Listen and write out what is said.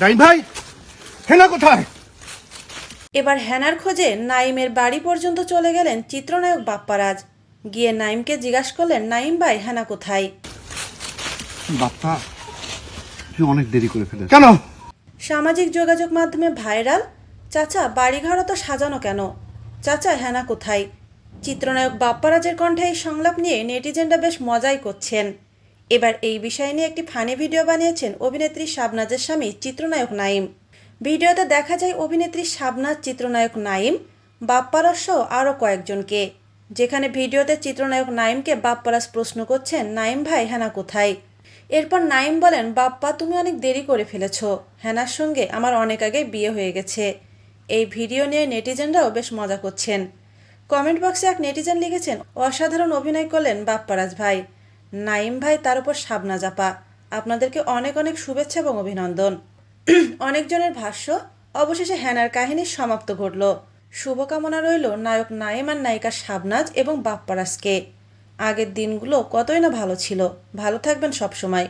নাইম ভাই হেনা কোথায়? এবার হেনার খোঁজে নাইমের বাড়ি পর্যন্ত চলে গেলেন চিত্রনায়ক বাপ্পারাজ। গিয়ে নাইমকে জিজ্ঞাসা করলেন নাইম ভাই হেনা কোথায়? বাপ্পা তুই অনেক দেরি করে ফেলেছিস কেন? সামাজিক যোগাযোগ মাধ্যমে ভাইরাল। চাচা বাড়িঘরও তো সাজানো কেন? চাচা হেনা কোথায়? চিত্রনায়ক বাপ্পারাজের কণ্ঠে এই সংলাপ নিয়ে নেটিজেনরা বেশ মজাই করছেন। এবার এই বিষয় নিয়ে একটি ফানি ভিডিও বানিয়েছেন অভিনেত্রী শাবনাজের স্বামী চিত্রনায়ক নাইম। ভিডিওতে দেখা যায় অভিনেত্রী শাবনাজ, চিত্রনায়ক নাইম বাপ্পারাজ সহ আরও কয়েকজনকে। যেখানে ভিডিওতে চিত্রনায়ক নাইমকে বাপ্পারাজ প্রশ্ন করছেন, নাইম ভাই, হেনা কোথায়? এরপর নাইম বলেন, বাপ্পা, তুমি অনেক দেরি করে ফেলেছ। হেনার সঙ্গে আমার অনেক আগে বিয়ে হয়ে গেছে। এই ভিডিও নিয়ে নেটিজেনরাও বেশ মজা করছেন। কমেন্ট বক্সে এক নেটিজেন লিখেছেন, অসাধারণ অভিনয় করলেন বাপ্পারাজ ভাই। নাইম ভাই তার উপর শাবনা জাপা আপনাদেরকে অনেক অনেক শুভেচ্ছা এবং অভিনন্দন। অনেকজনের ভাষ্য, অবশেষে হ্যানার কাহিনীর সমাপ্ত ঘটল। শুভকামনা রইল নায়ক নাইম আর নায়িকা শাবনাজ এবং বাপ্পারাসকে আগের দিনগুলো কতই না ভালো ছিল। ভালো থাকবেন সবসময়।